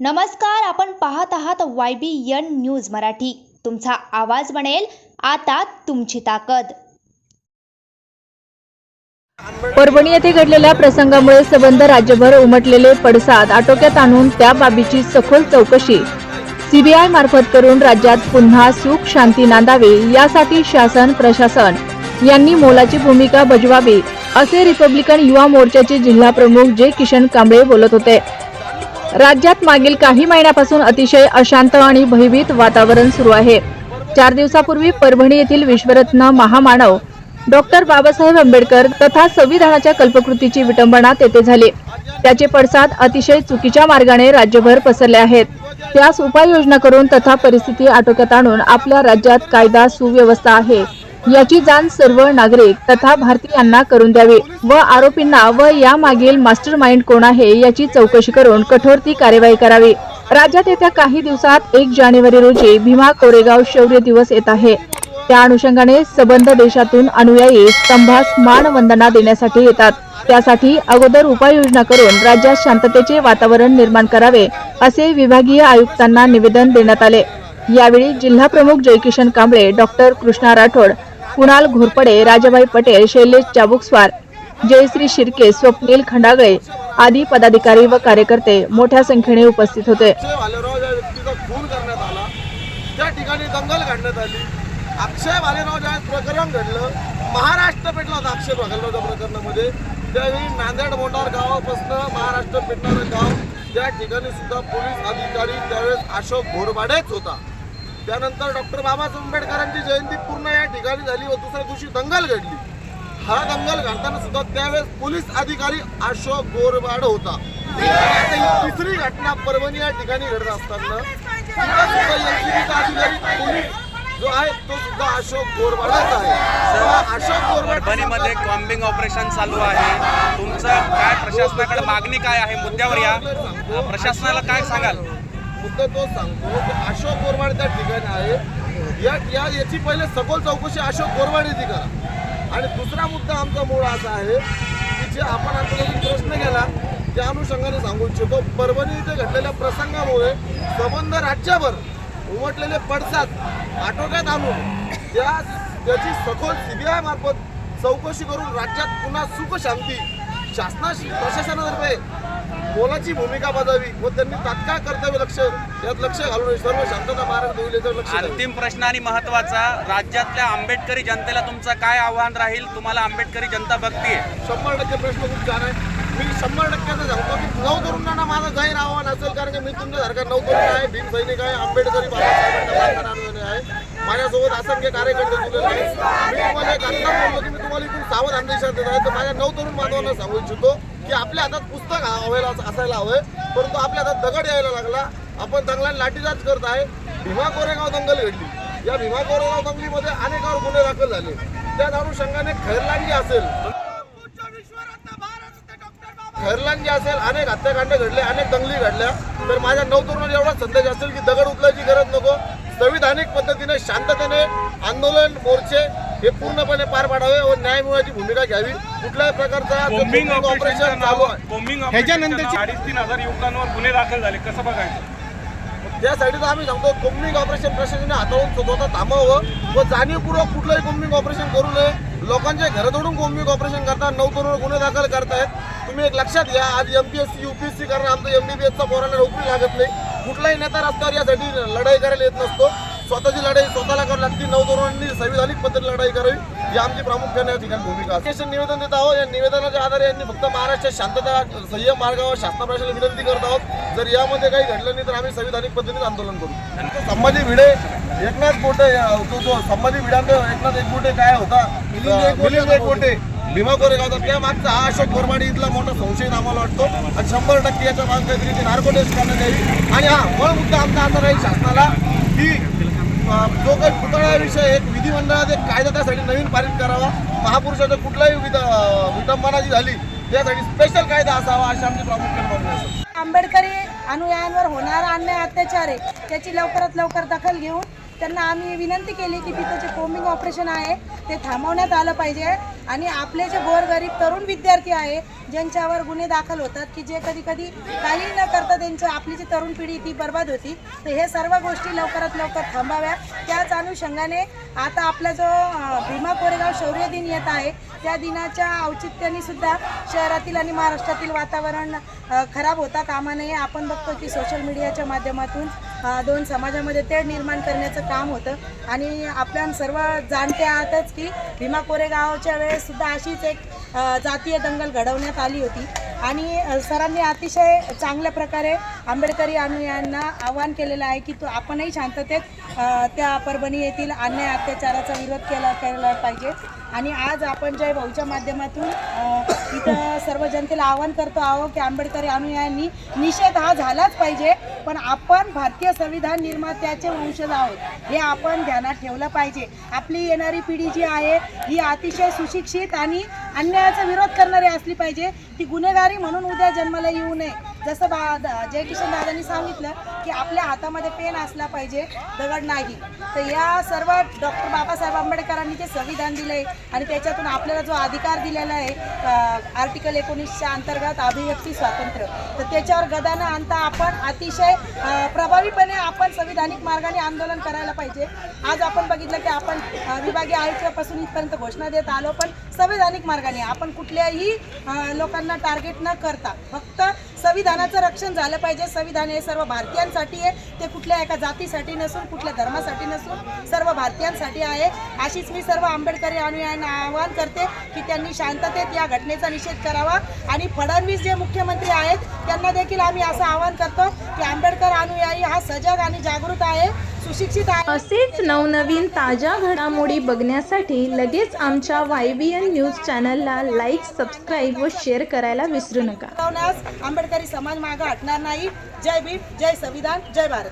नमस्कार आपण पाहत आहात Y B N news Marathi. तुमचा आवाज बनेल आता तुमची ताकद. परभणी येथे घडलेल्या प्रसंगामुळे सबंध राज्यभर उमटलेले पडसाद आटोक्यात आणून त्या बाबीची सखोल चौकशी. सीबीआय मार्फत करून राज्यात पुन्हा सुख शांती नांदावी यासाठी शासन प्रशासन यांनी मोलाची भूमिका बजवावी असे रिपब्लिकन युवा मोर्चाचे जिल्हा प्रमुख जे किशन कांबळे बोलत होते. राज्यात मागील काही महिन्यापासून अतिशय अशांत आणि भयभीत वातावरण सुरू आहे. चार दिवसापूर्वी परभणी येथील विश्वरत्न महामानव डॉक्टर बाबासाहेब आंबेडकर तथा संविधानाच्या कल्पकृतीची विटंबना तेथे झाली. त्याचे पडसाद अतिशय चुकीच्या मार्गाने राज्यभर पसरले आहेत. त्यास उपाययोजना करून तथा परिस्थिती आटोक्यात आणून आपल्या राज्यात कायदा सुव्यवस्था आहे. याची जाण सर्व नागरिक तथा भारतीयांना करून द्यावी. व आरोपींना व यामागील मास्टर माइंड कोण आहे याची चौकशी करून कठोर ती कार्यवाही करावी. राज्यात येत्या काही दिवसात एक जानेवारी रोजी भीमा कोरेगाव शौर्य दिवस येत आहे. त्या अनुषंगाने सबंध देशातून अनुयायी स्तंभास मानवंदना देण्यासाठी येतात. त्यासाठी अगोदर उपाययोजना करून राज्यात शांततेचे वातावरण निर्माण करावे असे विभागीय आयुक्तांना निवेदन देण्यात आले. यावेळी जिल्हाप्रमुख जयकिशन कांबळे डॉक्टर कृष्णा राठोड कुणाल घोरपडे राजाबाई पटेल शैलेश चाबुकस्वार जयश्री शिर्के स्वप्नील खंडागळे आदी पदाधिकारी व कार्यकर्ते मोठ्या संख्येने उपस्थित होते. अक्षय भालेराव करण्यात त्या ठिकाणी दंगल काढण्यात आली अक्षय भालेराव ज्या प्रकरण घडलं महाराष्ट्र पेटला होता अक्षय भालेरावच्या प्रकरणामध्ये त्यावेळी नांदेड मोटार गावापासून महाराष्ट्र पेटणारं गाव त्या ठिकाणी सुद्धा पोलीस अधिकारी त्यावेळेस अशोक घोरबाडेच होता. त्यानंतर डॉक्टर बाबासाहेब आंबेडकरांची जयंती पूर्ण या ठिकाणी झाली व दुसऱ्या दिवशी दंगल घडली. हा दंगल घडताना सुद्धा त्यावेळेस पोलीस अधिकारी अशोक गोरबाड होता. तिसरी घटना परभणी या ठिकाणी घडत असताना अधिकारी पोलीस जो आहे तो सुद्धा अशोक गोरबाडच आहे. अशोक गोरबाड परभणीमध्ये कॉम्बिंग ऑपरेशन चालू आहे. तुमचं काय प्रशासनाकडे मागणी काय आहे मुद्द्यावर या? प्रशासनाला काय सांगाल? मुद्दा तो सांगतो की अशोक गोरवाडे त्या ठिकाणी आहे या या याची पहिले सखोल चौकशी अशोक गोरवाड ती करा. आणि दुसरा मुद्दा आमचा मूळ असा आहे की जे आपण आता प्रश्न केला त्या अनुषंगाने सांगू इच्छितो. परभणी इथे घडलेल्या प्रसंगामुळे संबंध राज्यभर उमटलेले पडसाद आटोक्यात आणून त्या त्याची सखोल सीबीआय मार्फत चौकशी करून राज्यात पुन्हा सुख शांती शासनाशी प्रशासनातर्फे मोलाची भूमिका बजावी व त्यांनी तात्काळ कर्तव्य लक्ष यात लक्ष घालून सर्व शांतता महाराष्ट्र होईल लक्ष. अंतिम प्रश्न आणि महत्त्वाचा राज्यातल्या आंबेडकरी जनतेला तुमचं काय आव्हान राहील तुम्हाला आंबेडकरी जनता बघतीये. शंभर टक्के प्रश्न खूप छान आहे. मी शंभर टक्क्याचं सांगतो की नऊ तरुणांना माझं जाहीर आव्हान असेल कारण की मी तुमच्यासारखा नऊ तरुण आहे भीम सैनिक आहे आंबेडकरी आहे. माझ्यासोबत असंख्य कार्यकर्ते जुळलेले आहेत. मी तुम्हाला एक आत्ता बोललो की मी तुम्हाला इथून सावध अंदेशात देत आहे. तर माझ्या नऊ तरुण बांधवांना सांगू इच्छितो की आपल्या हातात पुस्तक हवायला असायला हवंय परंतु आपल्या हातात दगड यायला लागला. आपण चांगला लाठीचार्ज करत आहे. भीमा कोरेगाव दंगल घडली. या भीमा कोरेगाव दंगलीमध्ये अनेकावर गुन्हे दाखल झाले. त्या अनुषंगाने खैरलांगी असेल. खैरलांगी असेल अनेक हत्याकांड घडले अनेक दंगली घडल्या. तर माझ्या नऊ तरुणांना एवढा संदेश असेल की दगड उचलायची गरज नको. संविधानिक पद्धतीने शांततेने आंदोलन मोर्चे हे पूर्णपणे पार पाडावे व न्याय मिळवायची भूमिका घ्यावी. कुठल्याही प्रकारचा ऑपरेशन चालू आहे. ह्याच्यानंतर अडीच तीन हजार युवकांवर गुन्हे दाखल झाले. कसं बघायचं? त्यासाठी तर आम्ही सांगतो कोम्बिंग ऑपरेशन प्रशासनाने हाताळून स्वतः थांबवावं व जाणीवपूर्वक कुठलंही कोम्बिंग ऑपरेशन करू नये. लोकांच्या घरं तोडून कोम्बिंग ऑपरेशन करता नऊ तरुण गुन्हे दाखल करतायत. तुम्ही एक लक्षात घ्या आज M P S C U P S C कारण आमचं एम डी बी एसचा पोराला नोकरी लागत नाही. कुठलाही नेता रस्त्यावर यासाठी लढाई करायला येत नसतो. स्वतःची लढाई स्वतःला करावी लागते. नऊ तरुणांनी संविधानिक पद्धतीने लढाई करावी ही आमची प्रामुख्याने या ठिकाणी भूमिका स्टेशन निवेदन देत आहोत. या निवेदनाच्या आधारे यांनी फक्त महाराष्ट्रात शांतता संयम मार्गावर शासना प्रशासनाला विनंती करत आहोत. जर यामध्ये काही घडलं नाही तर आम्ही संविधानिक पद्धतीने आंदोलन करू. संभाजी भिडे एकनाथ बोटे तो जो संभाजी भिडांचा एकनाथ एकबोटे काय होता? मिलिंद एकबोटे भीमा तर त्या मागचा हा अशोक गोरवाडी इथला मोठा संशय आम्हाला वाटतो. आणि शंभर टक्के याच्या मागे काहीतरी नार्को टेस्ट करण्यात यावी. आणि हा मूळ मुद्दा आमचा असा राहील शासनाला. की जो काही पुतळ्याविषयी एक विधिमंडळात एक कायदा त्यासाठी नवीन पारित करावा. महापुरुषाचं कुठलाही विध अं, विटंबना जी झाली त्यासाठी स्पेशल कायदा असावा अशी आमची प्रामुख्याने मागणी असेल आंबेडकरी अनुयायांवर होणारा अन्याय अत्याचार आहे त्याची लवकरात लवकर दखल घेऊन त्यांना आम्ही विनंती केली की तिथं जे कोमिंग ऑपरेशन आहे ते थांबवण्यात आलं पाहिजे. आणि आपले जे गोरगरीब तरुण विद्यार्थी आहे ज्यांच्यावर गुन्हे दाखल होतात की जे कधी कधी काही न करता त्यांच्या आपली जी तरुण पिढी ती बर्बाद होती. तर हे सर्व गोष्टी लवकरात लवकर थांबाव्या. त्याच अनुषंगाने आता आपला जो भीमा कोरेगाव शौर्य दिन येत आहे त्या दिनाच्या औचित्याने सुद्धा शहरातील आणि महाराष्ट्रातील वातावरण खराब होता कामा नये. आपण बघतो की सोशल मीडियाच्या माध्यमातून दोन समाजामध्ये तेढ निर्माण करण्याचं काम होतं. आणि आपल्या सर्व जाणते आहातच की भीमा कोरेगावच्या वेळेस सुद्धा अशीच एक जातीय दंगल घडवण्यात आली होती. आणि सरांनी अतिशय चांगल्या प्रकारे आंबेडकरी अनुयायांना आवाहन केलेलं आहे की तो आपणही शांततेत त्या परभणी येथील अन्याय अत्याचाराचा विरोध केला केला पाहिजे. आणि आज आपण जय भाऊच्या माध्यमातून इथं सर्व जनतेला आवाहन करतो आहोत की आंबेडकरी अनुयायांनी निषेध हा झालाच पाहिजे पण आपण भारतीय संविधान निर्मात्याचे वंशज आहोत हे आपण ध्यानात ठेवलं पाहिजे. आपली येणारी पिढी जी आहे ही अतिशय सुशिक्षित आणि अन्यायाचा विरोध करणारी असली पाहिजे. ती गुन्हेगारी म्हणून उद्या जन्माला येऊ नये. जसं बा द- जयकिशन दादांनी सांगितलं की आपल्या हातामध्ये पेन असला पाहिजे दगड नाही. तर या सर्व डॉक्टर बाबासाहेब आंबेडकरांनी जे संविधान दिले आणि त्याच्यातून आपल्याला जो अधिकार दिलेला आहे आर्टिकल एकोणीसच्या अंतर्गत अभिव्यक्ती स्वातंत्र्य. तर त्याच्यावर गदा न आणता आपण अतिशय प्रभावीपणे आपण संविधानिक मार्गाने आंदोलन करायला पाहिजे. आज आपण बघितलं की आपण विभागीय आयुक्तापासून इथपर्यंत घोषणा देत आलो पण संविधानिक मार्गाने आपण कुठल्याही लोकांना टार्गेट न करता फक्त संविधानाचं रक्षण झालं पाहिजे. संविधान हे सर्व भारतीयांसाठी आहे. ते कुठल्या एका जातीसाठी नसून कुठल्या धर्मासाठी नसून सर्व भारतीयांसाठी आहे. अशीच मी सर्व आंबेडकरी अनुयायांना आवाहन करते की त्यांनी शांततेत या घटनेचा निषेध करावा. आणि फडणवीस जे मुख्यमंत्री आहेत त्यांना देखील आम्ही असं आवाहन करतो की आंबेडकर अनुयायी हा सजग आणि जागृत आहे. आहे असेच नवनवीन ताज्या घडामोडी बघण्यासाठी लगेच आमच्या वाय बी एन न्यूज चॅनलला लाईक सबस्क्राईब व शेअर करायला विसरू नका. आंबेडकरी समाज मागं हटणार नाही. जय भीम जय संविधान जय भारत.